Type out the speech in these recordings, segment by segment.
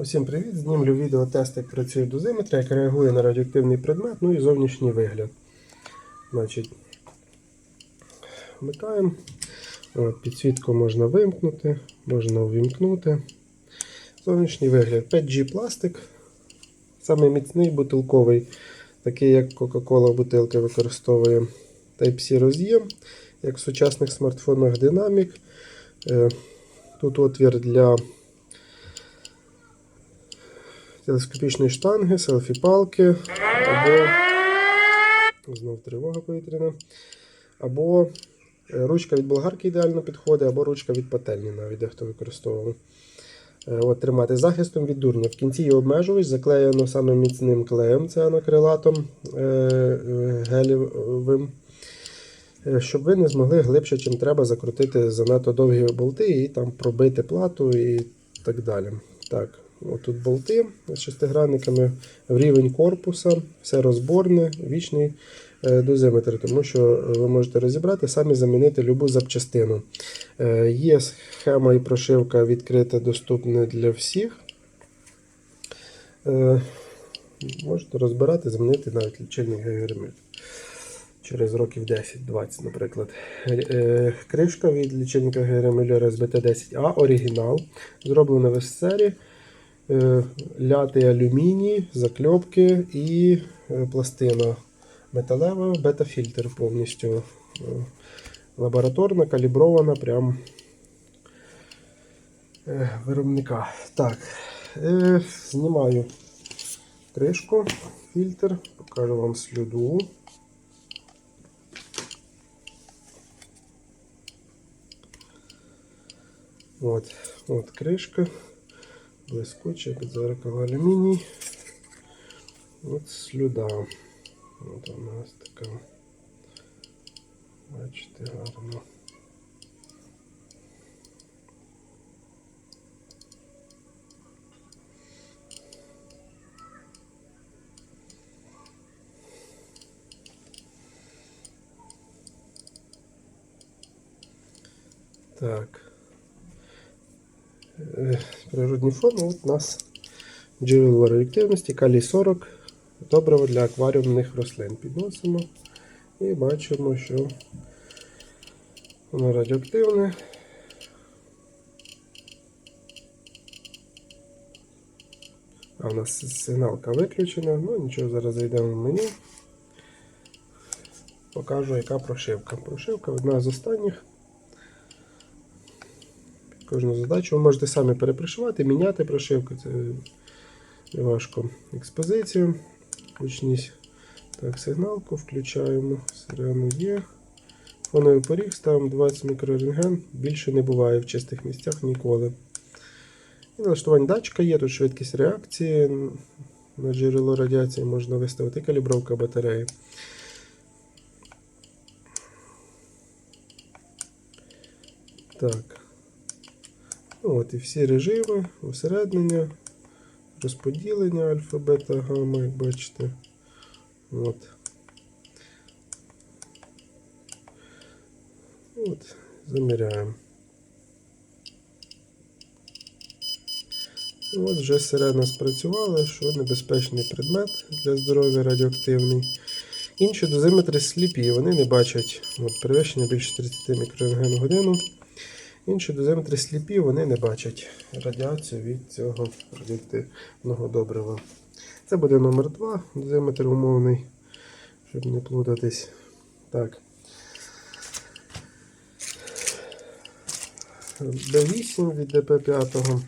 Усім привіт! Знімлю відео тест, як працює дозиметр, як реагує на радіоактивний предмет, ну і зовнішній вигляд. Значить, вмикаємо. От, підсвітку можна вимкнути, можна увімкнути. Зовнішній вигляд 5G пластик. Самий міцний бутилковий, такий як Coca-Cola бутилки використовує Type-C роз'єм, як в сучасних смартфонах Dynamic. Е, Тут отвір для телескопічної штанги, селфі-палки, або знов тривога повітряна, або е, ручка від болгарки ідеально підходить, або ручка від пательні, навіть дехто використовував. Е, От, тримати захистом від дурня. В кінці є обмежувач, заклеєно саме міцним клеєм, це анакрилатом е. Е, Щоб ви не змогли глибше, чим треба, закрутити занадто довгі болти і там пробити плату і так далі. Так, отут болти з шестигранниками в рівень корпуса, все розборне, вічний е, дозиметр, тому що ви можете розібрати, самі замінити любу запчастину. Е, Є схема і прошивка відкрита, доступна для всіх. Е, Можете розбирати, замінити навіть лічильник геометр через років 10-20, наприклад. Кришка від лічильника ГРМ СБТ 10А, оригінал. Зроблена в СССРі. Е, Лятий алюміній, закльопки і е, пластина металева, бета-фільтр повністю е, лабораторна, калібрована прям виробника. Так, знімаю кришку, фільтр, покажу вам сліду. От, от кришка, блискуча, під зеркало алюміній. От слюда. От у нас така. Бачите, гарно. Так. Е, Природний фон, от у нас джерело радіоактивності, калій 40, добриво для акваріумних рослин. Підносимо і бачимо, що воно радіоактивне. А у нас сигналка виключена, ну нічого, зараз зайдемо в меню. Покажу, яка прошивка. Прошивка одна з останніх. Кожну задачу ви можете самі перепрошивати, міняти прошивку, це важко. Експозицію. Гучність. Так, сигналку включаємо. Сирену є. Фоновий поріг ставимо 20 мікрорентген. Більше не буває в чистих місцях ніколи. І налаштування датчика є, тут швидкість реакції. На джерело радіації можна виставити калібровка батареї. Так. Ну, от і всі режими, усереднення, розподілення альфа, бета, гамма, як бачите. От. От, заміряємо. От вже сирена спрацювала, що небезпечний предмет для здоров'я радіоактивний. Інші дозиметри сліпі, вони не бачать от, перевищення більше 30 мікрорентген в годину. Інші дозиметри сліпі, вони не бачать радіацію від цього радіоактивного добрива. Це буде номер 2 дозиметр умовний, щоб не плутатись. Так. B8 від DP5.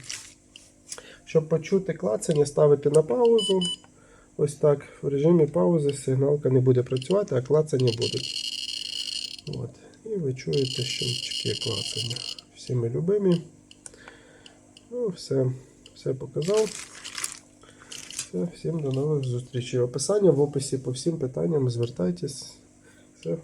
Щоб почути клацання, ставити на паузу. Ось так. В режимі паузи сигналка не буде працювати, а клацання будуть. От. І ви чуєте щелчки клацання. Всі ми любимі. Ну, все, все показав. Все, всім до нових зустрічей. Описання в описі по всім питанням звертайтесь. Все.